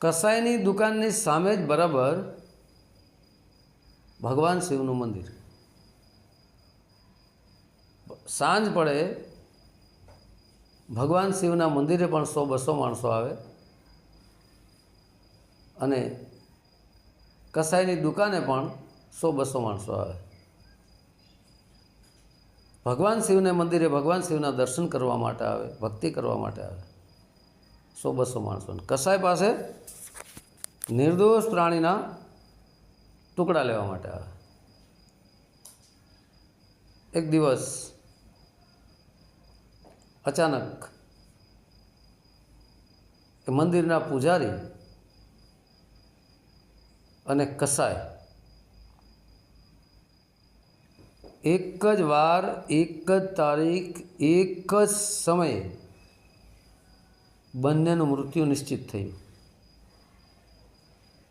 કસાઈની દુકાનની સામે જ બરાબર ભગવાન શિવનું મંદિર. સાંજ પડે ભગવાન શિવના મંદિરે પણ સો બસો માણસો આવે અને કસાઈની દુકાને પણ સો બસો માણસો આવે. ભગવાન શિવને મંદિરે ભગવાન શિવના દર્શન કરવા માટે આવે, ભક્તિ કરવા માટે આવે. સો બસો માણસો. કસાઈ પાસે નિર્દોષ પ્રાણીના ટુકડા લેવા માટે આવે. એક દિવસ અચાનક એ મંદિરના પૂજારી અને કસાય એક જ વાર, એક જ તારીખ, એક જ સમયે બંનેનું મૃત્યુ નિશ્ચિત થયું.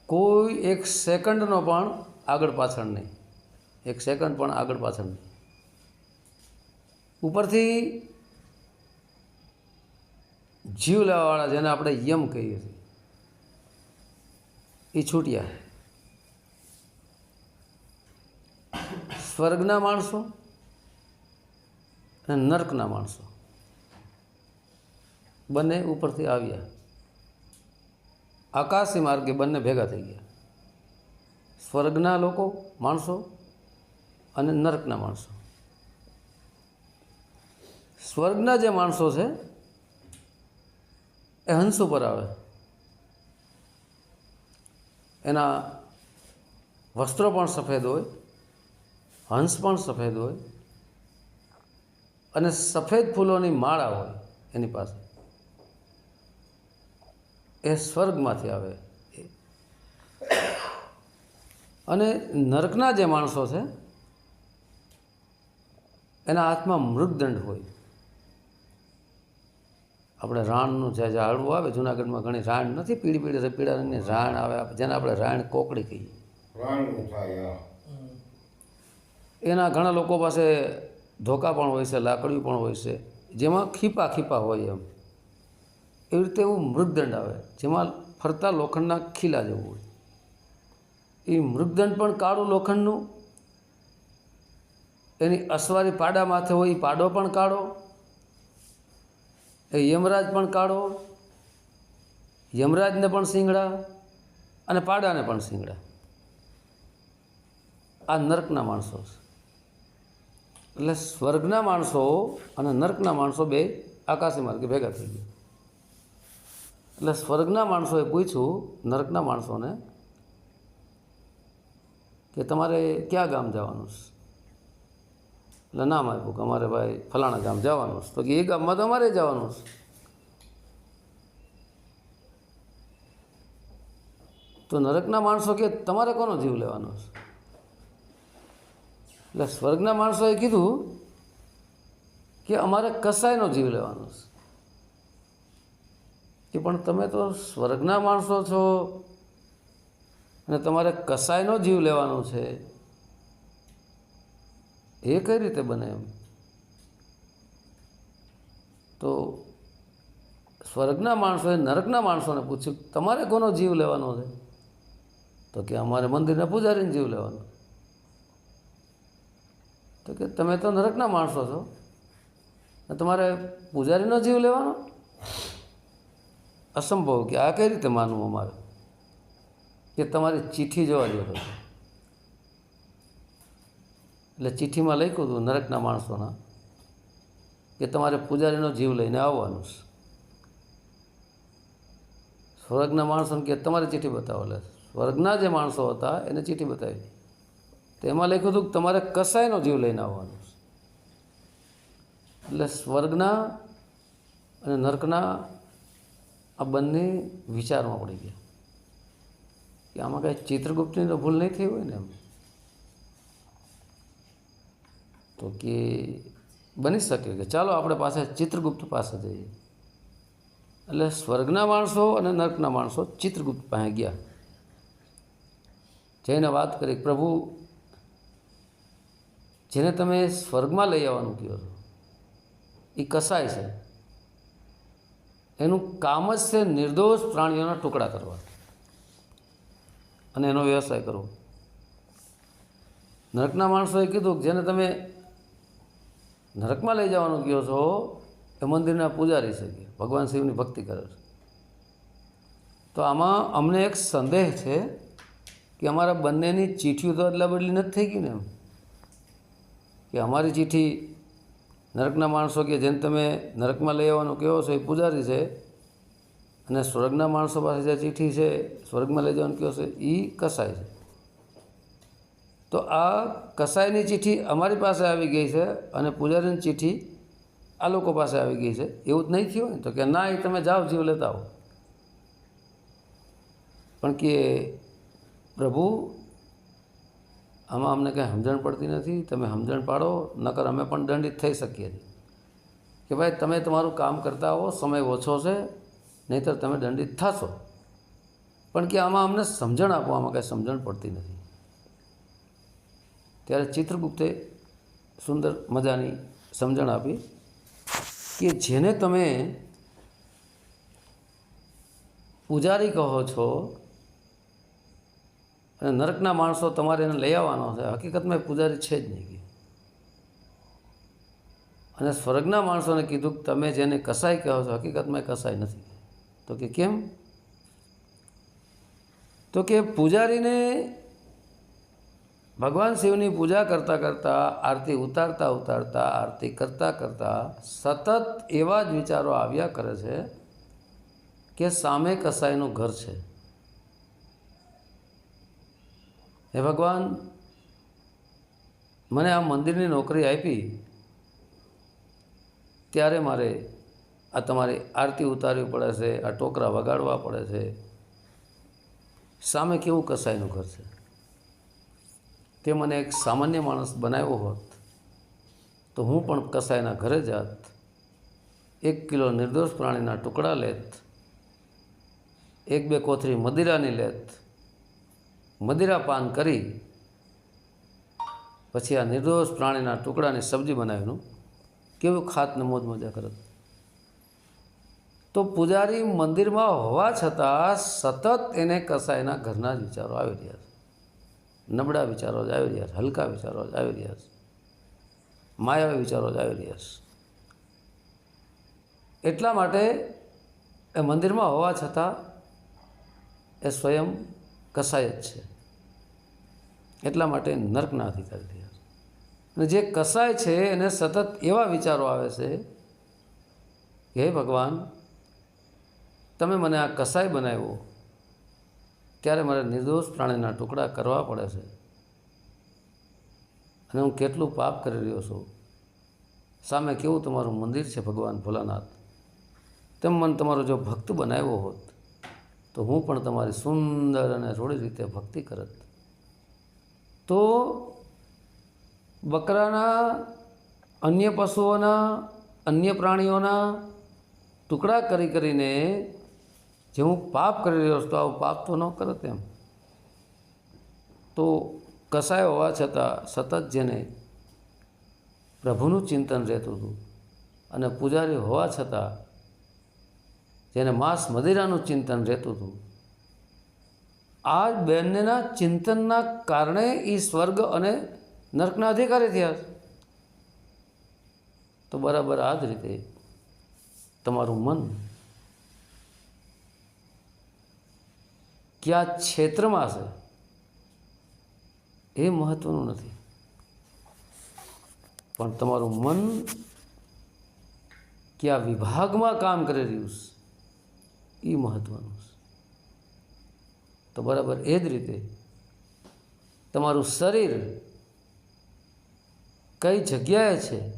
કોઈ એક સેકન્ડનો પણ આગળ પાછળ નહીં. એક સેકન્ડ પણ આગળ પાછળ નહીં. ઉપરથી જીવ લેવાવાળા જેને આપણે યમ કહીએ છીએ, એ છૂટ્યા. સ્વર્ગના માણસો અને નર્કના માણસો બંને ઉપરથી આવ્યા. આકાશી માર્ગે બંને ભેગા થઈ ગયા. સ્વર્ગના લોકો માણસો અને નર્કના માણસો. સ્વર્ગના જે માણસો છે, એ હંસ ઉપર આવે. એના વસ્ત્રો પણ સફેદ હોય, હંસ પણ સફેદ હોય અને સફેદ ફૂલોની માળા હોય એની પાસે. એ સ્વર્ગમાંથી આવે. અને નરકના જે માણસો છે એના હાથમાં મૃગદંડ હોય. આપણે રાણનું જે ઝાડવું આવે જુનાગઢમાં ઘણી રાણ નથી પીળી પીળી પીળા રંગની રાણ આવે જેને આપણે રાણ કોકડી કહીએ. એના ઘણા લોકો પાસે ધોકા પણ હોય છે લાકડીઓ પણ હોય છે જેમાં ખીપા ખીપા હોય એમ. એવી રીતે એવું મૃગદંડ આવે, જેમાં ફરતા લોખંડના ખીલા જેવું હોય. એ મૃગદંડ પણ કાળું લોખંડનું, એની અસવારી પાડા માથે હોય એ પાડો પણ કાળો, એ યમરાજ પણ કાળો, યમરાજને પણ શીંગડા અને પાડાને પણ શીંગડા આ નર્કના માણસો છે. એટલે સ્વર્ગના માણસો અને નર્કના માણસો બે આકાશી માર્ગે ભેગા થઈ ગયા. એટલે સ્વર્ગના માણસોએ પૂછ્યું, નરકના માણસોને, કે તમારે ક્યાં ગામ જવાનું છે? એટલે નામ આપ્યું કે અમારે ભાઈ ફલાણા ગામ જવાનું છે. તો એ ગામમાં તો અમારે જવાનું છે. તો નરકના માણસો કે તમારે કોનો જીવ લેવાનો છે? એટલે સ્વર્ગના માણસોએ કીધું કે અમારે કસાયનો જીવ લેવાનો છે. કે પણ તમે તો સ્વર્ગના માણસો છો અને તમારે કસાયનો જીવ લેવાનો છે. એ કઈ રીતે બને એમ? તો સ્વર્ગના માણસોએ નરકના માણસોને પૂછ્યું, તમારે કોનો જીવ લેવાનો છે? તો કે, અમારે મંદિરના પૂજારીને જીવ લેવાનો. તો કે, તમે તો નરકના માણસો છો. તમારે પૂજારીનો જીવ લેવાનો? અસંભવ કે આ કઈ રીતે માનવું અમારે? કે તમારી ચિઠ્ઠી જોવા હતો એટલે ચિઠ્ઠીમાં લખ્યું હતું નરકના માણસોના કે તમારે પૂજારીનો જીવ લઈને આવવાનું છે. સ્વર્ગના માણસોને કે તમારે ચિઠ્ઠી બતાવો. એટલે સ્વર્ગના જે માણસો હતા એને ચિઠ્ઠી બતાવી તેમાં લખ્યું હતું કે તમારે કસાયનો જીવ લઈને આવવાનો છે. એટલે સ્વર્ગના અને નર્કના આ બંને વિચારમાં પડી ગયા. કે આમાં કાંઈ ચિત્રગુપ્તની તો ભૂલ નહીં થઈ હોય ને એમ. તો કે બની શકે કે ચાલો આપણે પાસે ચિત્રગુપ્ત પાસે જઈએ. એટલે સ્વર્ગના માણસો અને નર્કના માણસો ચિત્રગુપ્ત પાસે ગયા. જઈને વાત કરી, પ્રભુ, જેને તમે સ્વર્ગમાં લઈ આવવાનું કહો છો, એ કસાય છે? એનું કામ જ છે નિર્દોષ પ્રાણીઓના ટુકડા કરવા. અને એનો વ્યવસાય કરવો. નરકના માણસોએ કીધું જેને તમે નરકમાં લઈ જવાનું કહો છો, એ મંદિરના પૂજારી છે ભગવાન શિવની ભક્તિ કરે છે. તો આમાં અમને એક સંદેહ છે કે અમારા બંનેની ચીઠીઓ તો અદલા બદલી નથી થઈ ગઈ ને એમ. કે અમારી ચીઠી નરકના માણસો કે જેને તમે નરકમાં લઈ આવવાનું કહો છો એ પૂજારી છે અને સ્વર્ગના માણસો પાસે જે ચીઠી છે, સ્વર્ગમાં લઈ જવાનું કહો છો એ કસાય છે. તો આ કસાયની ચીઠી અમારી પાસે આવી ગઈ છે અને પૂજારીની ચીઠી આ લોકો પાસે આવી ગઈ છે. એવું જ નહીં થયું ને તો કે ના એ તમે જાઓ, જીવ લેતા આવો. પણ કે પ્રભુ આમાં અમને કંઈ સમજણ પડતી નથી, તમે સમજણ પાડો, નકર અમે પણ દંડિત થઈ શકીએ. કે ભાઈ, તમે તમારું કામ કરતા હો, સમય ઓછો છે, નહીંતર તમે દંડિત થશો. પણ કે આમાં અમને સમજણ આપો આમાં કાંઈ સમજણ પડતી નથી. ત્યારે ચિત્રગુપ્તે સુંદર મજાની સમજણ આપી કે જેને તમે પૂજારી કહો છો અને નરકના માણસો તમારે એને લઈ આવવાનો છે. હકીકતમાં પૂજારી છે જ નહીં અને સ્વર્ગના માણસોને કીધું કે તમે જેને કસાઈ કહો છો, હકીકતમાં કસાઈ નથી. તો કે કેમ? તો કે પૂજારીને ભગવાન શિવની પૂજા કરતાં કરતાં, આરતી ઉતારતા ઉતારતા, આરતી કરતાં કરતાં સતત એવા જ વિચારો આવ્યા કરે છે કે સામે કસાઈનું ઘર છે. હે ભગવાન, મને આ મંદિરની નોકરી આપી, ત્યારે મારે આ તમારી આરતી ઉતારવી પડે છે, આ ટોકરા વગાડવા પડે છે. સામે કેવું કસાયનું ઘર છે? તે મને એક સામાન્ય માણસ બનાવ્યો હોત, તો હું પણ કસાયના ઘરે જાત, એક કિલો નિર્દોષ પ્રાણીના ટુકડા લેત, એક બે કોથરી મદિરાની લેત મદિરા પાન કરી પછી આ નિર્દોષ પ્રાણીના ટુકડાની સબ્જી બનાવીનું કેવું ખાતને મોજ મજા કરત તો પૂજારી મંદિરમાં હોવા છતાં સતત એને કસાયના ઘરના જ વિચારો આવી રહ્યા છે. નબળા વિચારો જ આવી રહ્યા છે, હલકા વિચારો જ આવી રહ્યા છે, માયાવી વિચારો જ આવી રહ્યા છે. એટલા માટે એ મંદિરમાં હોવા છતાં એ સ્વયં કસાય જ છે. એટલા માટે નર્કના અધિકારી થયા છે. અને જે કસાય છે એને સતત એવા વિચારો આવે છે કે, હે ભગવાન, તમે મને આ કસાય બનાવ્યો, ત્યારે મારે નિર્દોષ પ્રાણીના ટુકડા કરવા પડે છે. અને હું કેટલું પાપ કરી રહ્યો છું. સામે કેવું તમારું મંદિર છે, ભગવાન ભોલાનાથ? તેમ મને તમારો જો ભક્ત બનાવ્યો હોત તો હું પણ તમારી સુંદર અને થોડી રીતે ભક્તિ કરત. તો બકરાના, અન્ય પશુઓના, અન્ય પ્રાણીઓના ટુકડા કરી કરીને જે હું પાપ કરી રહ્યો છું તો આવું પાપ તો ન કરત એમ. તો કસાય હોવા છતાં સતત જેને પ્રભુનું ચિંતન રહેતું હતું અને પૂજારી હોવા છતાં જેને માસ મદિરાનું ચિંતન રહેતું હતું. આ બંનેના ચિંતનના કારણે એ સ્વર્ગ અને નર્કના અધિકારી થયા. તો બરાબર આ જ રીતે તમારું મન કયા ક્ષેત્રમાં છે એ મહત્ત્વનું નથી. પણ તમારું મન કયા વિભાગમાં કામ કરી રહ્યું છે? એ મહત્ત્વનું છે. તો બરાબર એ જ રીતે તમારું શરીર કઈ જગ્યાએ છે,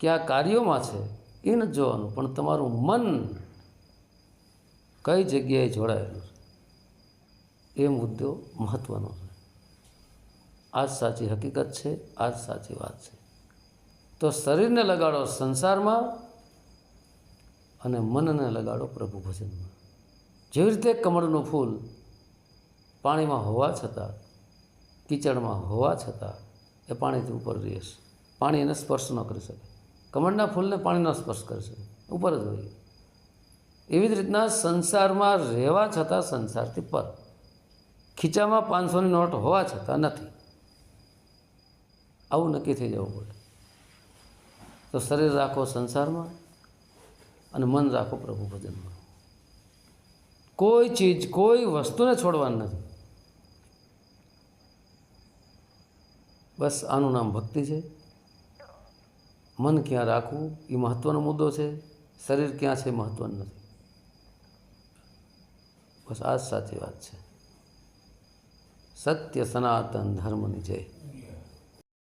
કયા કાર્યોમાં છે, એ નથી જોવાનું, પણ તમારું મન કઈ જગ્યાએ જોડાયેલું છે, એ મુદ્દો મહત્ત્વનો છે. આ જ સાચી હકીકત છે આ જ સાચી વાત છે. તો શરીરને લગાડો સંસારમાં અને મનને લગાડો પ્રભુ ભજનમાં. જેવી રીતે કમળનું ફૂલ પાણીમાં હોવા છતાં, કીચડમાં હોવા છતાં એ પાણીથી ઉપર રહેશે પાણી એને સ્પર્શ ન કરી શકે. કમળના ફૂલને પાણી ન સ્પર્શ કરી શકે. ઉપર જ હોય એવી જ રીતના સંસારમાં રહેવા છતાં સંસારથી પર. ખીચામાં પાંચસોની નોટ હોવા છતાં નથી. આવું નક્કી થઈ જવું પડે. તો શરીર રાખો સંસારમાં. અને મન રાખો પ્રભુ ભજનમાં. કોઈ ચીજ, કોઈ વસ્તુને છોડવાની નથી. બસ આનું નામ ભક્તિ છે. મન ક્યાં રાખવું એ મહત્ત્વનો મુદ્દો છે. શરીર ક્યાં છે મહત્ત્વનું નથી. બસ આ જ સાચી વાત છે. સત્ય સનાતન ધર્મની જય.